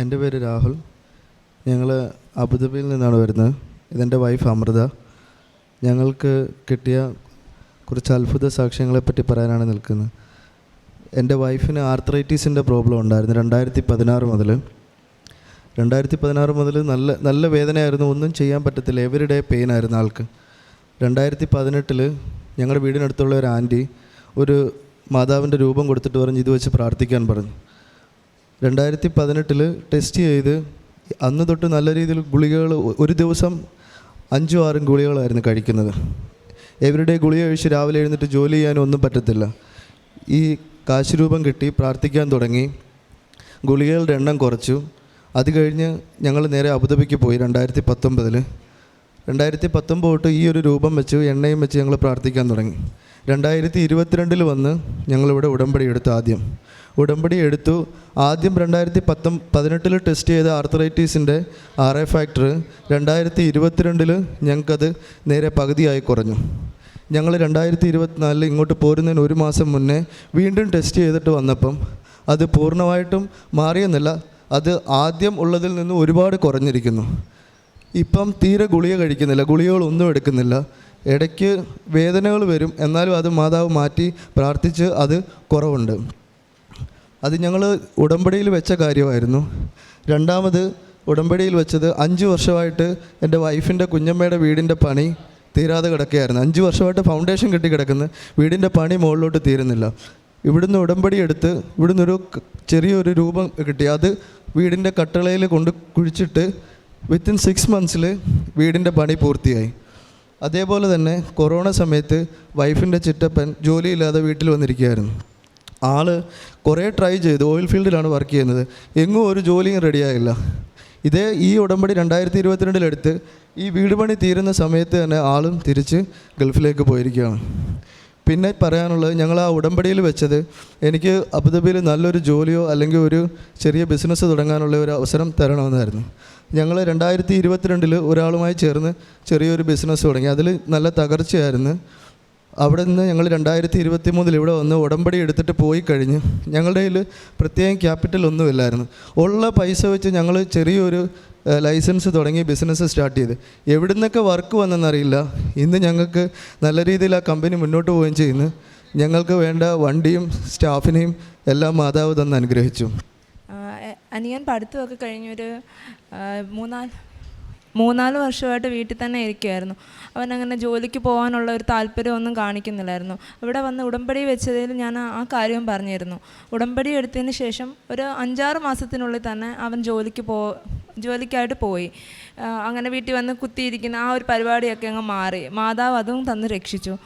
എന്റെ പേര് രാഹുൽ. ഞങ്ങൾ അബുദാബിയിൽ നിന്നാണ് വരുന്നത്. ഇതെന്റെ വൈഫ് അമൃത. ഞങ്ങൾക്ക് കിട്ടിയ കുറച്ച് അത്ഭുത സാക്ഷ്യങ്ങളെപ്പറ്റി പറയാനാണ് നിൽക്കുന്നത്. എന്റെ വൈഫിന് ആർത്രൈറ്റീസിന്റെ പ്രോബ്ലം ഉണ്ടായിരുന്നു രണ്ടായിരത്തി പതിനാറ് മുതൽ രണ്ടായിരത്തി പതിനാറ് മുതൽ നല്ല നല്ല വേദനയായിരുന്നു. ഒന്നും ചെയ്യാൻ പറ്റത്തില്ല. എവറി ഡേ പെയിൻ ആയിരുന്നു ആൾക്ക്. രണ്ടായിരത്തി പതിനെട്ടിൽ ഞങ്ങളുടെ വീടിനടുത്തുള്ള ഒരു ആന്റി ഒരു മാതാവിന്റെ രൂപം കൊടുത്തിട്ട് പറഞ്ഞ് ഇത് വെച്ച് പ്രാർത്ഥിക്കാൻ പറഞ്ഞു. രണ്ടായിരത്തി പതിനെട്ടിൽ ടെസ്റ്റ് ചെയ്ത് അന്ന് തൊട്ട് നല്ല രീതിയിൽ ഗുളികകൾ ഒരു ദിവസം അഞ്ചും ആറും ഗുളികകളായിരുന്നു കഴിക്കുന്നത്. എവരിഡേ ഗുളിക കഴിച്ച് രാവിലെ എഴുന്നിട്ട് ജോലി ചെയ്യാനും ഒന്നും പറ്റത്തില്ല. ഈ കാശ് രൂപം കിട്ടി പ്രാർത്ഥിക്കാൻ തുടങ്ങി. ഗുളികകളുടെ എണ്ണം കുറച്ചു. അത് കഴിഞ്ഞ് ഞങ്ങൾ നേരെ അബുദാബിക്ക് പോയി രണ്ടായിരത്തി പത്തൊമ്പതിൽ രണ്ടായിരത്തി പത്തൊമ്പത് തൊട്ട് ഈ ഒരു രൂപം വെച്ച് എണ്ണയും വെച്ച് ഞങ്ങൾ പ്രാർത്ഥിക്കാൻ തുടങ്ങി. രണ്ടായിരത്തി ഇരുപത്തിരണ്ടിൽ വന്ന് ഞങ്ങളിവിടെ ഉടമ്പടി എടുത്ത് ആദ്യം. ഉടമ്പടി എടുത്തു. ആദ്യം രണ്ടായിരത്തി പത്തൊ പതിനെട്ടിൽ ടെസ്റ്റ് ചെയ്ത ആർത്തറൈറ്റീസിന്റെ ആർ എ ഫാക്ടർ രണ്ടായിരത്തി ഇരുപത്തിരണ്ടിൽ ഞങ്ങൾക്കത് നേരെ പകുതിയായി കുറഞ്ഞു. ഞങ്ങൾ രണ്ടായിരത്തി ഇരുപത്തിനാലിൽ ഇങ്ങോട്ട് പോരുന്നതിന് ഒരു മാസം മുന്നേ വീണ്ടും ടെസ്റ്റ് ചെയ്തിട്ട് വന്നപ്പം അത് പൂർണമായിട്ടും മാറിയെന്നല്ല അത് ആദ്യം ഉള്ളതിൽ നിന്ന് ഒരുപാട് കുറഞ്ഞിരിക്കുന്നു. ഇപ്പം തീരെ ഗുളിക കഴിക്കുന്നില്ല ഗുളികകളൊന്നും എടുക്കുന്നില്ല. ഇടയ്ക്ക് വേദനകൾ വരും എന്നാലും അത് മാതാവ് മാറ്റി പ്രാർത്ഥിച്ച് അത് കുറവുണ്ട്. അത് ഞങ്ങൾ ഉടമ്പടിയിൽ വെച്ച കാര്യമായിരുന്നു. രണ്ടാമത് ഉടമ്പടിയിൽ വെച്ചത് അഞ്ച് വർഷമായിട്ട് എന്റെ വൈഫിന്റെ കുഞ്ഞമ്മയുടെ വീടിന്റെ പണി തീരാതെ കിടക്കുകയായിരുന്നു. അഞ്ച് വർഷമായിട്ട് ഫൗണ്ടേഷൻ കെട്ടി കിടക്കുന്ന. വീടിന്റെ പണി മുകളിലോട്ട് തീരുന്നില്ല. ഇവിടുന്ന് ഉടമ്പടി എടുത്ത് ഇവിടുന്ന് ഒരു ചെറിയൊരു രൂപം കിട്ടി. അത് വീടിന്റെ കട്ടളയിൽ കൊണ്ട് കുഴിച്ചിട്ട് വിത്തിൻ സിക്സ് മന്ത്സിൽ വീടിന്റെ പണി പൂർത്തിയായി. അതേപോലെ തന്നെ കൊറോണ സമയത്ത് വൈഫിന്റെ ചിറ്റപ്പൻ ജോലിയില്ലാതെ വീട്ടിൽ വന്നിരിക്കുകയായിരുന്നു. ആൾ കുറേ ട്രൈ ചെയ്തു ഓയിൽ ഫീൽഡിലാണ് വർക്ക് ചെയ്യുന്നത്. എങ്ങും ഒരു ജോലിയും റെഡിയായില്ല ഇതേ ഈ ഉടമ്പടി രണ്ടായിരത്തി ഇരുപത്തിരണ്ടിലെടുത്ത് ഈ വീട് പണി തീരുന്ന സമയത്ത് തന്നെ ആളും തിരിച്ച് ഗൾഫിലേക്ക് പോയിരിക്കുകയാണ്. പിന്നെ പറയാനുള്ളത് ഞങ്ങൾ ആ ഉടമ്പടിയിൽ വെച്ചത് എനിക്ക് അബുദാബിയിൽ നല്ലൊരു ജോലിയോ അല്ലെങ്കിൽ ഒരു ചെറിയ ബിസിനസ് തുടങ്ങാനുള്ള ഒരു അവസരം തരണമെന്നായിരുന്നു. ഞങ്ങൾ രണ്ടായിരത്തി ഇരുപത്തിരണ്ടിൽ ഒരാളുമായി ചേർന്ന് ചെറിയൊരു ബിസിനസ് തുടങ്ങി. അതിൽ നല്ല തകർച്ചയായിരുന്നു. അവിടെ നിന്ന് ഞങ്ങൾ രണ്ടായിരത്തി ഇരുപത്തി മൂന്നിൽ ഇവിടെ വന്ന് ഉടമ്പടി എടുത്തിട്ട് പോയി കഴിഞ്ഞ് ഞങ്ങളുടെ കയ്യിൽ പ്രത്യേകം ക്യാപിറ്റൽ ഒന്നുമില്ലായിരുന്നു. ഉള്ള പൈസ വെച്ച് ഞങ്ങൾ ചെറിയൊരു ലൈസൻസ് തുടങ്ങി ബിസിനസ് സ്റ്റാർട്ട് ചെയ്ത്. എവിടെ നിന്നൊക്കെ വർക്ക് വന്നെന്നറിയില്ല. ഇന്ന് ഞങ്ങൾക്ക് നല്ല രീതിയിൽ ആ കമ്പനി മുന്നോട്ട് പോവുകയും ചെയ്യുന്നു. ഞങ്ങൾക്ക് വേണ്ട വണ്ടിയും സ്റ്റാഫിനെയും എല്ലാം മാതാവ് തന്ന് അനുഗ്രഹിച്ചു. അനിയൻ പഠിത്തമൊക്കെ കഴിഞ്ഞൊരു മൂന്നാൽ മൂന്നാൽ വർഷമായിട്ട് വീട്ടിൽ തന്നെ ഇരിക്കുമായിരുന്നു അവൻ അങ്ങനെ ജോലിക്ക് പോകാനുള്ള ഒരു താല്പര്യമൊന്നും കാണിക്കുന്നില്ലായിരുന്നു. ഇവിടെ വന്ന് ഉടമ്പടി വെച്ചതിൽ ഞാൻ ആ- കാര്യം കാര്യവും പറഞ്ഞിരുന്നു. ഉടമ്പടി എടുത്തതിന് ശേഷം ഒരു അഞ്ചാറ് മാസത്തിനുള്ളിൽ തന്നെ അവൻ ജോലിക്ക് പോ ജോലിക്കായിട്ട് പോയി. അങ്ങനെ വീട്ടിൽ വന്ന് കുത്തിയിരിക്കുന്ന ആ ഒരു പരിപാടിയൊക്കെ അങ്ങ് മാറി. മാതാവ് അതും തന്ന് രക്ഷിച്ചു.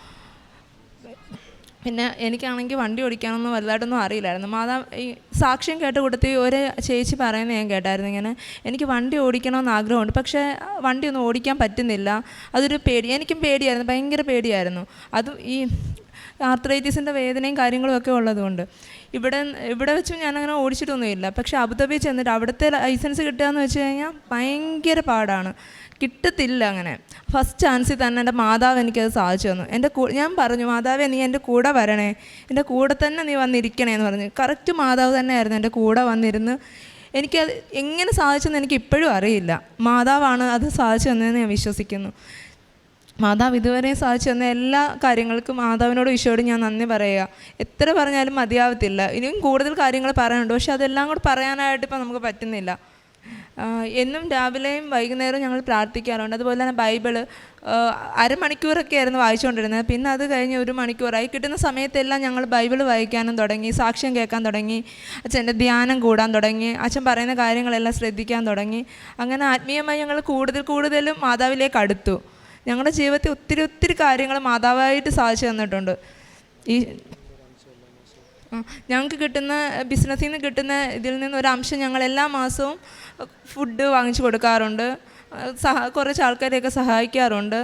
പിന്നെ എനിക്കാണെങ്കിൽ വണ്ടി ഓടിക്കാനൊന്നും വലുതായിട്ടൊന്നും അറിയില്ലായിരുന്നു. മാതാ ഈ സാക്ഷ്യം കേട്ട കൂട്ടത്തിൽ ഒരു ചേച്ചി പറയുന്നത് ഞാൻ കേട്ടായിരുന്നു ഇങ്ങനെ എനിക്ക് വണ്ടി ഓടിക്കണമെന്ന് ആഗ്രഹമുണ്ട് പക്ഷേ വണ്ടി ഒന്നും ഓടിക്കാൻ പറ്റുന്നില്ല. അതൊരു പേടി. എനിക്കും പേടിയായിരുന്നു ഭയങ്കര പേടിയായിരുന്നു. അതും ഈ ആർത്രൈറ്റീസിന്റെ വേദനയും കാര്യങ്ങളും ഒക്കെ ഉള്ളതുകൊണ്ട്. ഇവിടെ ഇവിടെ വെച്ചും ഞാനങ്ങനെ ഓടിച്ചിട്ടൊന്നുമില്ല. പക്ഷേ അബുദാബി ചെന്നിട്ട് അവിടുത്തെ ലൈസൻസ് കിട്ടുക എന്ന് വെച്ച് കഴിഞ്ഞാൽ ഭയങ്കര പാടാണ്. കിട്ടത്തില്ല അങ്ങനെ. ഫസ്റ്റ് ചാൻസിൽ തന്നെ എന്റെ മാതാവ് എനിക്കത് സാധിച്ചു തന്നു. എന്റെ ഞാൻ പറഞ്ഞു മാതാവേ നീ എന്റെ കൂടെ വരണേ. എന്റെ കൂടെ തന്നെ നീ വന്നിരിക്കണേ എന്ന് പറഞ്ഞു. കറക്റ്റ് മാതാവ് തന്നെയായിരുന്നു എന്റെ കൂടെ വന്നിരുന്ന്. എനിക്കത് എങ്ങനെ സാധിച്ചെന്ന് എനിക്ക് ഇപ്പോഴും അറിയില്ല. മാതാവാണ് അത് സാധിച്ചു തന്നതെന്ന് ഞാൻ വിശ്വസിക്കുന്നു. മാതാവ് ഇതുവരെയും സാധിച്ചു തന്ന എല്ലാ കാര്യങ്ങൾക്കും മാതാവിനോട് ഈശോയോട് ഞാൻ നന്ദി പറയുക. എത്ര പറഞ്ഞാലും മതിയാവത്തില്ല. ഇനിയും കൂടുതൽ കാര്യങ്ങൾ പറയാനുണ്ട്. പക്ഷെ അതെല്ലാം കൂടെ പറയാനായിട്ട് ഇപ്പം നമുക്ക് പറ്റുന്നില്ല. എന്നും രാവിലെയും വൈകുന്നേരവും ഞങ്ങൾ പ്രാർത്ഥിക്കാറുണ്ട്. അതുപോലെ തന്നെ ബൈബിൾ അരമണിക്കൂറൊക്കെ ആയിരുന്നു വായിച്ചുകൊണ്ടിരുന്നത്. പിന്നെ അത് കഴിഞ്ഞ് ഒരു മണിക്കൂറായി. കിട്ടുന്ന സമയത്തെല്ലാം ഞങ്ങൾ ബൈബിൾ വായിക്കാനും തുടങ്ങി സാക്ഷ്യം കേൾക്കാൻ തുടങ്ങി അച്ഛന്റെ ധ്യാനം കൂടാൻ തുടങ്ങി അച്ഛൻ പറയുന്ന കാര്യങ്ങളെല്ലാം ശ്രദ്ധിക്കാൻ തുടങ്ങി. അങ്ങനെ ആത്മീയമായി ഞങ്ങൾ കൂടുതൽ കൂടുതലും മാതാവിലേക്ക് അടുത്തു. ഞങ്ങളുടെ ജീവിതത്തിൽ ഒത്തിരി ഒത്തിരി കാര്യങ്ങൾ മാതാവായിട്ട് സാധിച്ചു തന്നിട്ടുണ്ട്. ഈ ഞങ്ങൾക്ക് കിട്ടുന്ന ബിസിനസ്സിൽ നിന്ന് കിട്ടുന്ന ഇതിൽ നിന്ന് ഒരു അംശം ഞങ്ങൾ എല്ലാ മാസവും ഫുഡ് വാങ്ങിച്ചു കൊടുക്കാറുണ്ട്. സഹ കുറച്ച് ആൾക്കാരെയൊക്കെ സഹായിക്കാറുണ്ട്.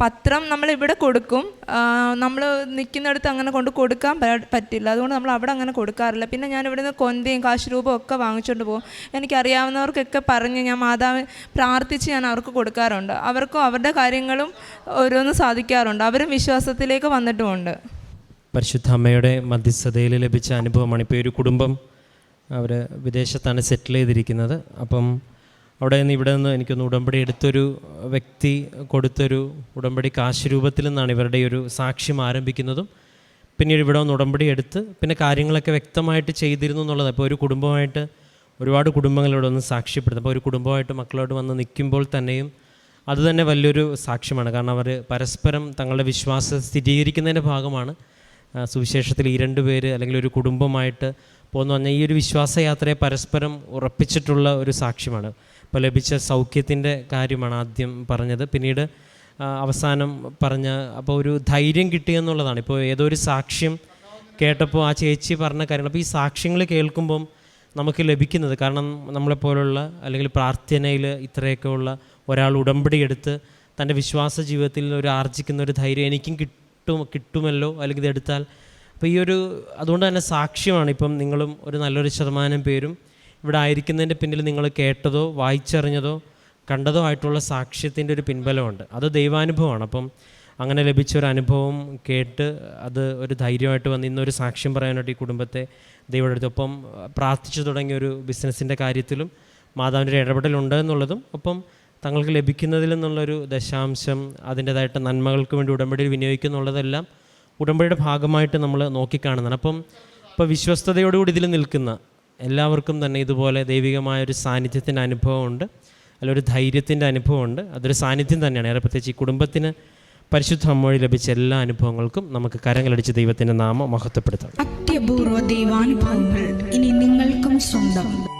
പത്രം നമ്മൾ ഇവിടെ കൊടുക്കും നമ്മൾ നിൽക്കുന്നിടത്ത് അങ്ങനെ കൊണ്ട് കൊടുക്കാൻ പറ്റില്ല. അതുകൊണ്ട് നമ്മൾ അവിടെ അങ്ങനെ കൊടുക്കാറില്ല. പിന്നെ ഞാൻ ഇവിടുന്ന് കൊന്തയും കാശ് രൂപയും ഒക്കെ വാങ്ങിച്ചുകൊണ്ട് പോകും. എനിക്കറിയാവുന്നവർക്കൊക്കെ പറഞ്ഞ് ഞാൻ മാതാവ് പ്രാർത്ഥിച്ച് ഞാൻ അവർക്ക് കൊടുക്കാറുണ്ട്. അവർക്കും അവരുടെ കാര്യങ്ങളും ഓരോന്ന് സാധിക്കാറുണ്ട്. അവരും വിശ്വാസത്തിലേക്ക് വന്നിട്ടുമുണ്ട്. പരിശുദ്ധ അമ്മയുടെ മധ്യസ്ഥതയിൽ ലഭിച്ച അനുഭവമാണ് ഇപ്പോൾ ഒരു കുടുംബം അവർ വിദേശത്താണ് സെറ്റിൽ ചെയ്തിരിക്കുന്നത്. അപ്പം അവിടെ നിന്ന് ഇവിടെ നിന്ന് എനിക്കൊന്ന് ഉടമ്പടി എടുത്തൊരു വ്യക്തി കൊടുത്തൊരു ഉടമ്പടി കാശ് രൂപത്തിൽ നിന്നാണ് ഇവരുടെ ഒരു സാക്ഷ്യം ആരംഭിക്കുന്നതും. പിന്നീട് ഇവിടെ ഒന്ന് ഉടമ്പടി എടുത്ത് പിന്നെ കാര്യങ്ങളൊക്കെ വ്യക്തമായിട്ട് ചെയ്തിരുന്നു എന്നുള്ളത് അപ്പോൾ ഒരു കുടുംബമായിട്ട് ഒരുപാട് കുടുംബങ്ങളിവിടെ ഒന്ന് സാക്ഷ്യപ്പെടുത്തും. അപ്പോൾ ഒരു കുടുംബമായിട്ട് മക്കളോട് വന്ന് നിൽക്കുമ്പോൾ തന്നെയും അതുതന്നെ വലിയൊരു സാക്ഷ്യമാണ്. കാരണം അവർ പരസ്പരം തങ്ങളുടെ വിശ്വാസം സ്ഥിരീകരിക്കുന്നതിന്റെ ഭാഗമാണ്. സുവിശേഷത്തിൽ ഈ രണ്ട് പേര് അല്ലെങ്കിൽ ഒരു കുടുംബമായിട്ട് പോകുന്നു പറഞ്ഞാൽ ഈ ഒരു വിശ്വാസയാത്രയെ പരസ്പരം ഉറപ്പിച്ചിട്ടുള്ള ഒരു സാക്ഷ്യമാണ്. ഇപ്പോൾ ലഭിച്ച സൗഖ്യത്തിന്റെ കാര്യമാണ് ആദ്യം പറഞ്ഞത്. പിന്നീട് അവസാനം പറഞ്ഞ അപ്പോൾ ഒരു ധൈര്യം കിട്ടിയെന്നുള്ളതാണ് ഇപ്പോൾ ഏതോ ഒരു സാക്ഷ്യം കേട്ടപ്പോൾ ആ ചേച്ചി പറഞ്ഞ കാര്യങ്ങൾ. അപ്പോൾ ഈ സാക്ഷ്യങ്ങൾ കേൾക്കുമ്പം നമുക്ക് ലഭിക്കുന്നത് കാരണം നമ്മളെപ്പോലുള്ള അല്ലെങ്കിൽ പ്രാർത്ഥനയിൽ ഇത്രയൊക്കെ ഉള്ള ഒരാൾ ഉടമ്പടി എടുത്ത് തന്റെ വിശ്വാസ ജീവിതത്തിൽ ഒരു ആർജിക്കുന്ന ഒരു ധൈര്യം എനിക്കും കിട്ടും കിട്ടുമല്ലോ? അല്ലെങ്കിൽ ഇത് എടുത്താൽ അപ്പോൾ ഈ ഒരു അതുകൊണ്ട് തന്നെ സാക്ഷ്യമാണ് ഇപ്പം നിങ്ങളും ഒരു നല്ലൊരു ശതമാനം പേരും ഇവിടെ ആയിരിക്കുന്നതിന്റെ പിന്നിൽ നിങ്ങൾ കേട്ടതോ വായിച്ചറിഞ്ഞതോ കണ്ടതോ ആയിട്ടുള്ള സാക്ഷ്യത്തിന്റെ ഒരു പിൻബലമുണ്ട്. അത് ദൈവാനുഭവമാണ്. അപ്പം അങ്ങനെ ലഭിച്ച ഒരു അനുഭവം കേട്ട് അത് ഒരു ധൈര്യമായിട്ട് വന്ന് ഇന്നൊരു സാക്ഷ്യം പറയാനായിട്ട് ഈ കുടുംബത്തെ ദൈവയുടെ അടുത്ത് ഒപ്പം പ്രാർത്ഥിച്ചു തുടങ്ങിയ ഒരു ബിസിനസ്സിന്റെ കാര്യത്തിലും മാതാവിന്റെ ഒരു ഇടപെടലുണ്ട് എന്നുള്ളതും ഒപ്പം തങ്ങൾക്ക് ലഭിക്കുന്നതിൽ നിന്നുള്ളൊരു ദശാംശം അതിന്റേതായിട്ട് നന്മകൾക്ക് വേണ്ടി ഉടമ്പടിയിൽ വിനിയോഗിക്കുന്നുള്ളതെല്ലാം ഉടമ്പടിയുടെ ഭാഗമായിട്ട് നമ്മൾ നോക്കിക്കാണുന്നതാണ്. അപ്പം ഇപ്പോൾ വിശ്വസ്തയോടുകൂടി ഇതിൽ നിൽക്കുന്ന എല്ലാവർക്കും തന്നെ ഇതുപോലെ ദൈവികമായ ഒരു സാന്നിധ്യത്തിന്റെ അനുഭവമുണ്ട്. അല്ല ഒരു ധൈര്യത്തിന്റെ അനുഭവമുണ്ട്. അതൊരു സാന്നിധ്യം തന്നെയാണ്. ഏറെ പ്രത്യേകിച്ച് ഈ കുടുംബത്തിന് പരിശുദ്ധ അമ്മഴി ലഭിച്ച എല്ലാ അനുഭവങ്ങൾക്കും നമുക്ക് കരങ്ങളടിച്ച് ദൈവത്തിന്റെ നാമം മഹത്വപ്പെടുത്താം. അത്യപൂർവ ദൈവാനുഭവങ്ങൾ ഇനി നിങ്ങൾക്കും സ്വന്തം.